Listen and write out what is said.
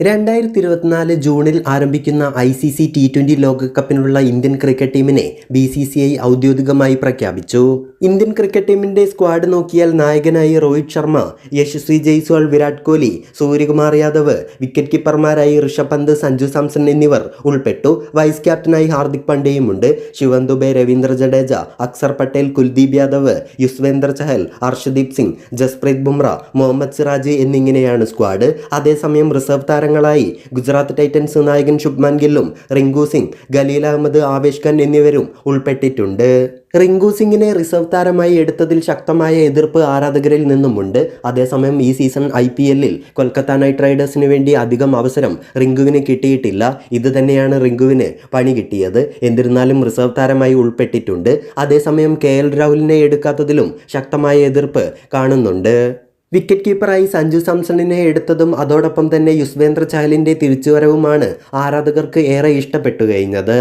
രണ്ടായിരത്തി ഇരുപത്തിനാല് ജൂണിൽ ആരംഭിക്കുന്ന I C C T twenty ലോകകപ്പിനുള്ള Indian cricket ടീമിനെ ബി സി സി ഐ ഔദ്യോഗികമായി പ്രഖ്യാപിച്ചു. ഇന്ത്യൻ ക്രിക്കറ്റ് ടീമിന്റെ സ്ക്വാഡ് നോക്കിയാൽ നായകനായി രോഹിത് ശർമ്മ യശസ്വി ജയ്സ്വാൾ വിരാട് കോഹ്ലി സൂര്യകുമാർ യാദവ് വിക്കറ്റ് കീപ്പർമാരായി ഋഷഭ് പന്ത് സഞ്ജു സാംസൺ എന്നിവർ ഉൾപ്പെട്ടു. വൈസ് ക്യാപ്റ്റനായി ഹാർദിക് പാണ്ഡ്യയുമുണ്ട് ശിവൻ ദുബെ രവീന്ദ്ര ജഡേജ അക്സർ പട്ടേൽ കുൽദീപ് യാദവ് യുസ്വേന്ദ്ര ചഹൽ അർഷദീപ് സിംഗ് ജസ്പ്രീത് ബുംറ മുഹമ്മദ് സിറാജ് എന്നിങ്ങനെയാണ് സ്ക്വാഡ്. അതേസമയം റിസർവ് താരങ്ങളായി ഗുജറാത്ത് ടൈറ്റൻസ് നായകൻ ശുഭ്മാൻ ഗില്ലും റിങ്കു സിംഗ് ഖലീൽ അഹമ്മദ് ആവേശ് ഖാൻ എന്നിവരും ഉൾപ്പെട്ടിട്ടുണ്ട്. റിങ്കു സിംഗിനെ റിസർവ് താരമായി എടുത്തതിൽ ശക്തമായ എതിർപ്പ് ആരാധകരിൽ നിന്നുമുണ്ട്. അതേസമയം ഈ സീസൺ ഐ പി എല്ലിൽ കൊൽക്കത്ത നൈറ്റ് റൈഡേഴ്സിന് വേണ്ടി അധികം അവസരം റിങ്കുവിന് കിട്ടിയിട്ടില്ല. ഇത് തന്നെയാണ് റിങ്കുവിന് പണി കിട്ടിയത്. എന്നിരുന്നാലും റിസർവ് താരമായി ഉൾപ്പെട്ടിട്ടുണ്ട്. അതേസമയം കെ എൽ രാഹുലിനെ എടുക്കാത്തതിലും ശക്തമായ എതിർപ്പ് കാണുന്നുണ്ട്. വിക്കറ്റ് കീപ്പറായി സഞ്ജു സാംസണിനെ എടുത്തതും അതോടൊപ്പം തന്നെ യുസ്വേന്ദ്ര ചഹലിന്റെ തിരിച്ചുവരവുമാണ് ആരാധകർക്ക് ഏറെ ഇഷ്ടപ്പെട്ടു കഴിഞ്ഞത്.